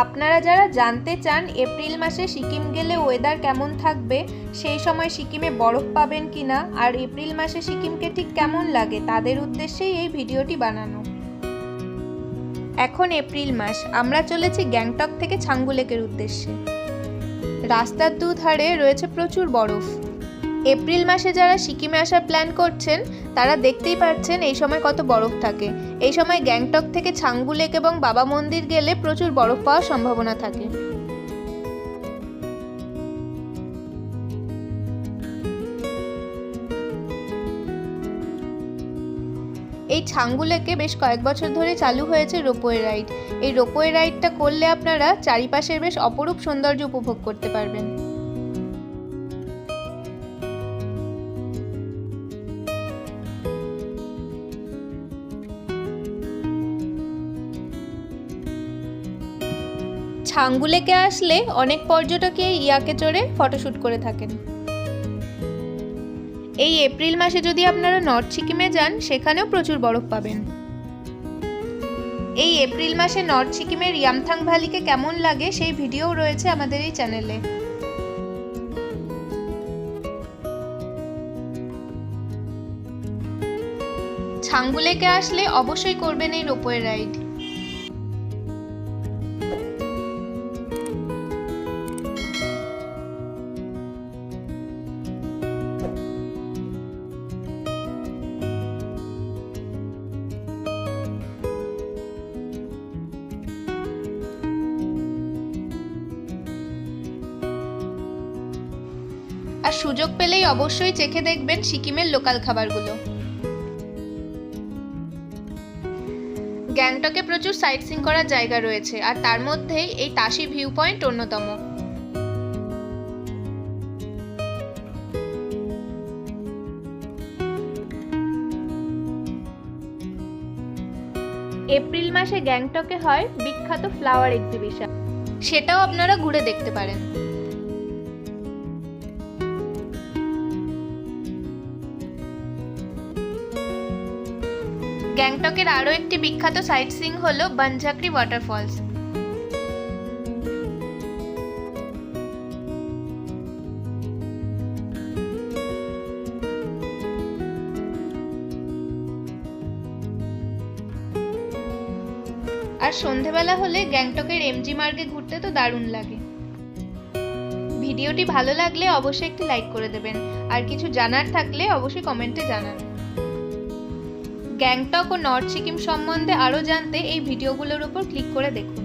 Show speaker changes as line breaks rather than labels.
আপনারা যারা জানতে চান এপ্রিল মাসে সিকিম গেলে ওয়েদার কেমন থাকবে, সেই সময় সিকিমে বরফ পাবেন কি না আর এপ্রিল মাসে সিকিমকে ঠিক কেমন লাগে, তাদের উদ্দেশ্যেই এই ভিডিওটি বানানো। এখন এপ্রিল মাস, আমরা চলেছি গ্যাংটক থেকে ছাঙ্গুলেকের উদ্দেশ্যে। রাস্তার দুধারে রয়েছে প্রচুর বরফ। এপ্রিল মাসে যারা সিকিমে আসার প্ল্যান করছেন, তারা দেখতেই পাচ্ছেন এই সময় কত বরফ থাকে। এই সময় গ্যাংটক থেকে ছাঙ্গু লেক এবং বাবা মন্দির গেলে প্রচুর বরফ পাওয়ার সম্ভাবনা থাকে। এই ছাঙ্গু লেকে বেশ কয়েক বছর ধরে চালু হয়েছে রোপওয়ে রাইড। এই রোপওয়ে রাইডটা করলে আপনারা চারিপাশের বেশ অপরূপ সৌন্দর্য উপভোগ করতে পারবেন। ছাঙ্গুলেকে আসলে অনেক পর্যটকই ইয়াকে চড়ে ফটোশ্যুট করে থাকেন। এই এপ্রিল মাসে যদি আপনারা নর্থ সিকিমে যান, সেখানেও প্রচুর বরফ পাবেন। এই এপ্রিল মাসে নর্থ সিকিমের ইয়ামথাং ভ্যালিকে কেমন লাগে, সেই ভিডিও রয়েছে আমাদের এই চ্যানেলে। ছাঙ্গুলেকে আসলে অবশ্যই করবেন এই রোপওয়ে রাইড। আর সুযোগ পেলেই অবশ্যই চেখে দেখবেন সিকিমের লোকাল খাবারগুলো। গ্যাংটকে প্রচুর সাইট সিং করার জায়গা রয়েছে, আর তার মধ্যেই এই তাসি ভিউ পয়েন্ট অন্যতম। এপ্রিল মাসে গ্যাংটকে হয় বিখ্যাত ফ্লাওয়ার এক্সিবিশন সেটাও আপনারা ঘুরে দেখতে পারেন। গ্যাংটকের আরও একটি বিখ্যাত সাইট সিং হল বনঝাকরি ওয়াটারফলস। আর সন্ধেবেলা হলে গ্যাংটকের এমজি মার্গে ঘুরতে তো দারুণ লাগে। ভিডিওটি ভালো লাগলে অবশ্যই একটি লাইক করে দেবেন। আর কিছু জানার থাকলে অবশ্যই কমেন্টে জানান। গ্যাংটক ও নর্থ সিকিম সম্বন্ধে আরও জানতে এই ভিডিওগুলোর ওপর ক্লিক করে দেখুন।